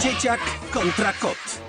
Dzieciak kontra kot.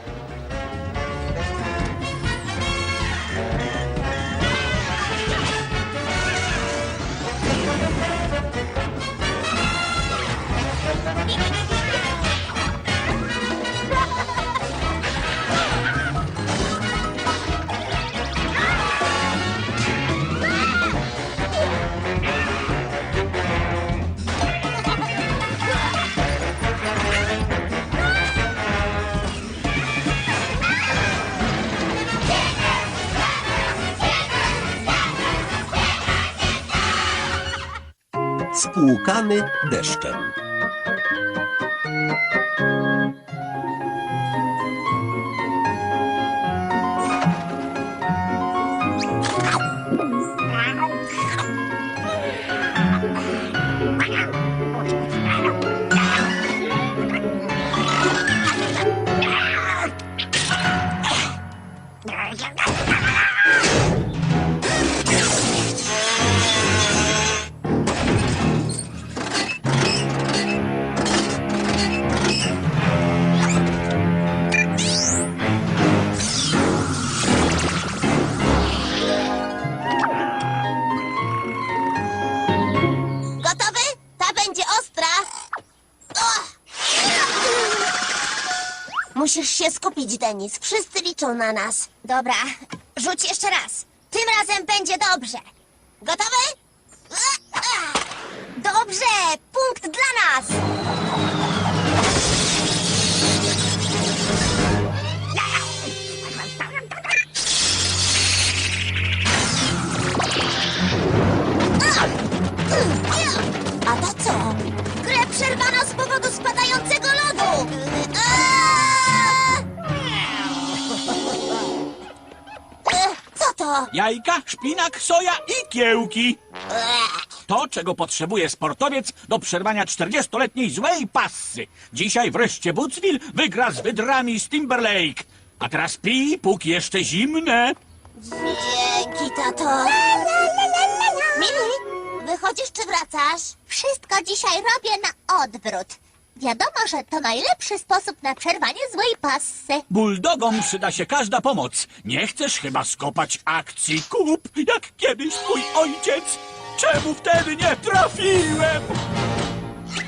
Spłukany deszczem. Się skupić, Denis. Wszyscy liczą na nas. Dobra, rzuć jeszcze raz. Tym razem będzie dobrze. Gotowy? Dobrze! Punkt dla nas! Jajka, szpinak, soja i kiełki. To, czego potrzebuje sportowiec do przerwania 40-letniej złej passy. Dzisiaj wreszcie Bucville wygra z wydrami z Timberlake. A teraz pij, póki jeszcze zimne. Dzięki, tato. Mili, wychodzisz czy wracasz? Wszystko dzisiaj robię na odwrót. Wiadomo, że to najlepszy sposób na przerwanie złej passy. Bulldogom przyda się każda pomoc. Nie chcesz chyba skopać akcji kup, jak kiedyś twój ojciec? Czemu wtedy nie trafiłem?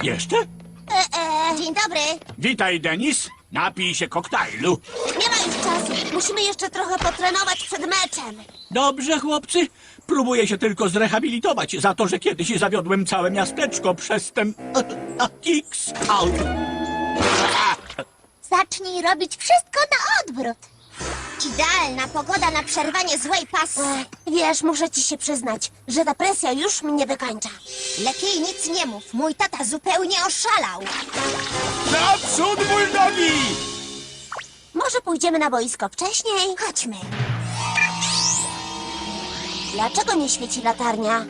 Jeszcze? E, e, dzień dobry. Witaj, Denis. Napij się koktajlu. Nie ma już czasu. Musimy jeszcze trochę potrenować przed meczem. Dobrze, chłopcy. Próbuję się tylko zrehabilitować za to, że kiedyś zawiodłem całe miasteczko przez ten... kiks. Au. Zacznij robić wszystko na odwrót. Idealna pogoda na przerwanie złej pasy. Wiesz, muszę ci się przyznać, że ta presja już mnie wykańcza. Lepiej nic nie mów. Mój tata zupełnie oszalał. Naprzód, buldogi! Może pójdziemy na boisko wcześniej? Chodźmy. Dlaczego nie świeci latarnia?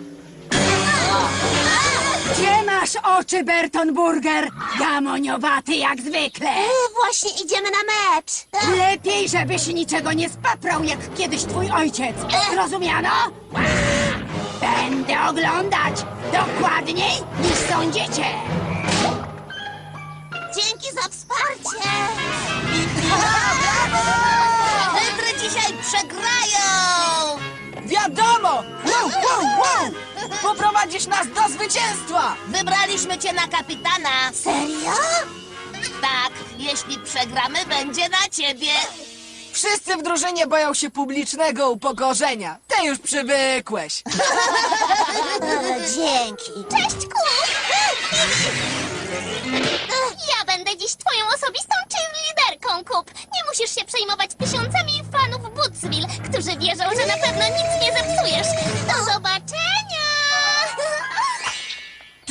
Gdzie masz oczy, Berton Burger? Gamoniowaty jak zwykle. E, właśnie idziemy na mecz. E, Lepiej, żebyś niczego nie spaprał, jak kiedyś twój ojciec. Zrozumiano? Będę oglądać dokładniej niż sądzicie. Dzięki za wsparcie. Wydry dzisiaj przegrają. Poprowadzisz nas do zwycięstwa! Wybraliśmy cię na kapitana. Serio? Tak, jeśli przegramy, będzie na ciebie. Wszyscy w drużynie boją się publicznego upokorzenia. Ty już przywykłeś. Dzięki. Cześć, Kup! Ja będę dziś twoją osobistą cheerleaderką, Kup. Nie musisz się przejmować tysiącami fanów Bootsville, którzy wierzą, że na pewno nic nie zepsujesz. Do zobaczenia!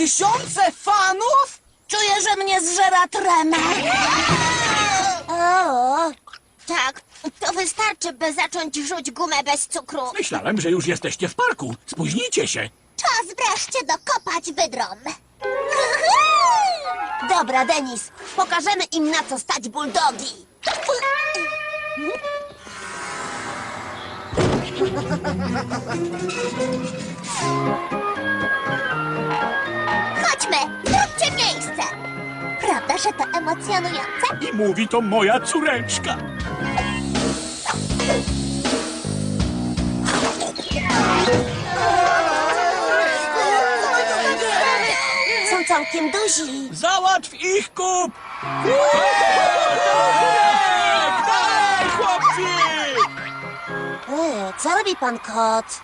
Tysiące fanów? Czuję, że mnie zżera trema. O, tak, to wystarczy, by zacząć rzuć gumę bez cukru. Myślałem, że już jesteście w parku. Spóźnicie się. Czas wreszcie dokopać wydrom. Dobra, Denis, pokażemy im na co stać buldogi. Chodźmy, zróbcie miejsce. Prawda, że to emocjonujące? I mówi to moja córeczka. Są całkiem duzi. Załatw ich, kup! Dalej, chłopcy! E, co robi pan kot?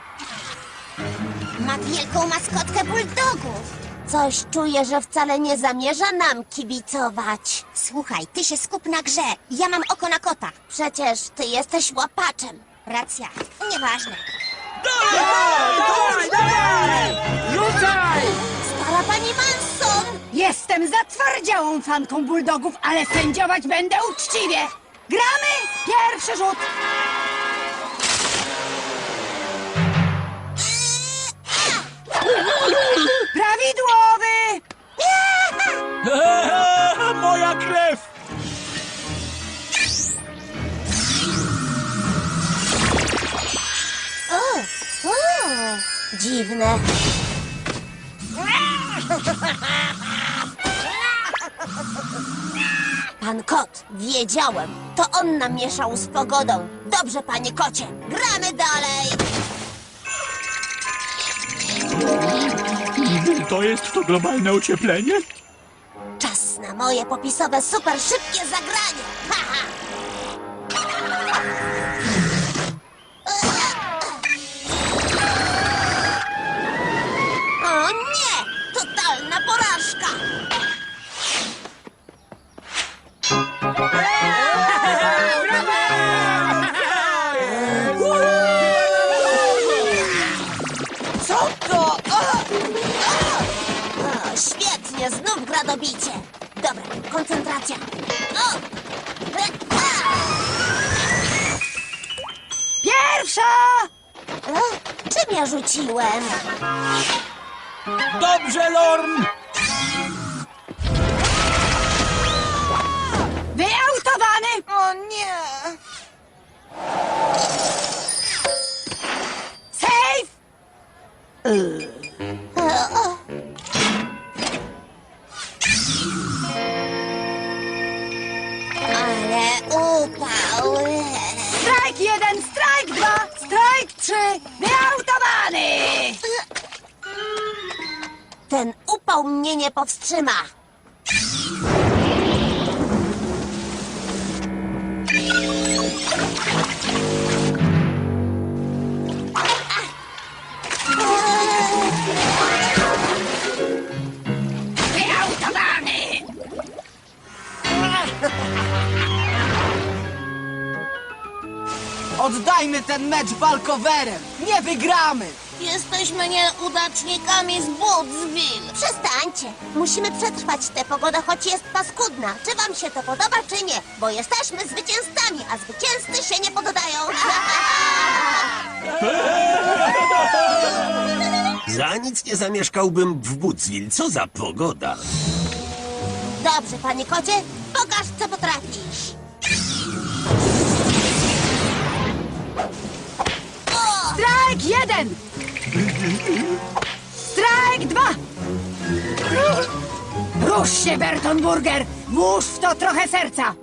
Ma wielką maskotkę bulldogów. Coś czuję, że wcale nie zamierza nam kibicować. Słuchaj, ty się skup na grze. Ja mam oko na kota. Przecież ty jesteś łapaczem. Racja. Nieważne. Stara pani Manson! Jestem zatwardziałą fanką bulldogów, ale sędziować będę uczciwie. Gramy! Pierwszy rzut! Prawidłowy! Moja krew! O, o, dziwne. Pan kot, wiedziałem. To on namieszał z pogodą. Dobrze, panie kocie, gramy dalej. To jest to globalne ocieplenie? Czas na moje popisowe, super szybkie zagranie. Ja rzuciłem? Dobrze, Lorn! Wyautowany! O nie! Safe! Ale upał. Strajk jeden, strajk dwa, strajk trzy! Ten upał mnie nie powstrzyma. Oddajmy ten mecz walkowerem! Nie wygramy! Jesteśmy nieudacznikami z Woodsville. Przestańcie. Musimy przetrwać tę pogodę, choć jest paskudna. Czy wam się to podoba, czy nie? Bo jesteśmy zwycięzcami, a zwycięzcy się nie poddają. Za nic nie zamieszkałbym w Woodsville. Co za pogoda. Dobrze, panie kocie, pokaż, co potrafisz. Strajk jeden! Strajk dwa! Rusz się, Burger! Włóż w to trochę serca!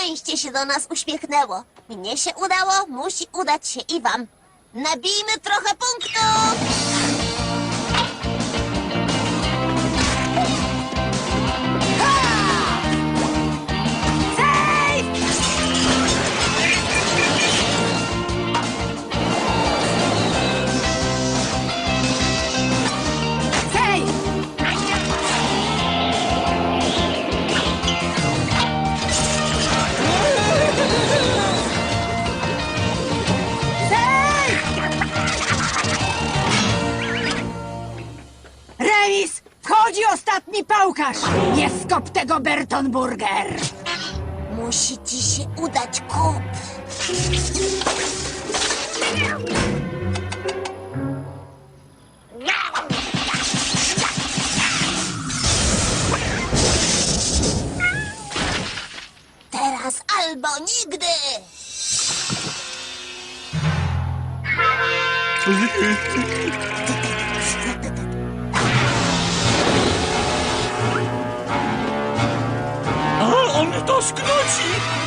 Szczęście się do nas uśmiechnęło. Mnie się udało, musi udać się i wam. Nabijmy trochę punktów! Pałkarz! Nie skop tego, Berton Burger! Musi ci się udać, kup. Teraz albo nigdy! A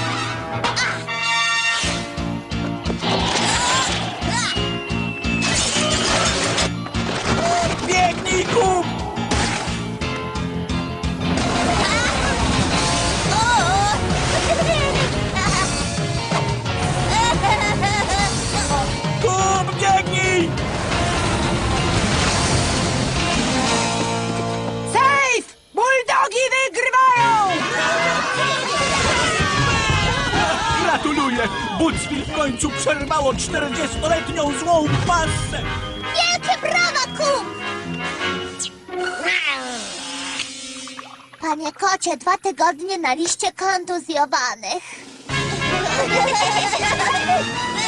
Budzwil w końcu przerwało 40-letnią złą pasę! Wielkie brawa, Kup! Panie kocie, dwa tygodnie na liście kontuzjowanych.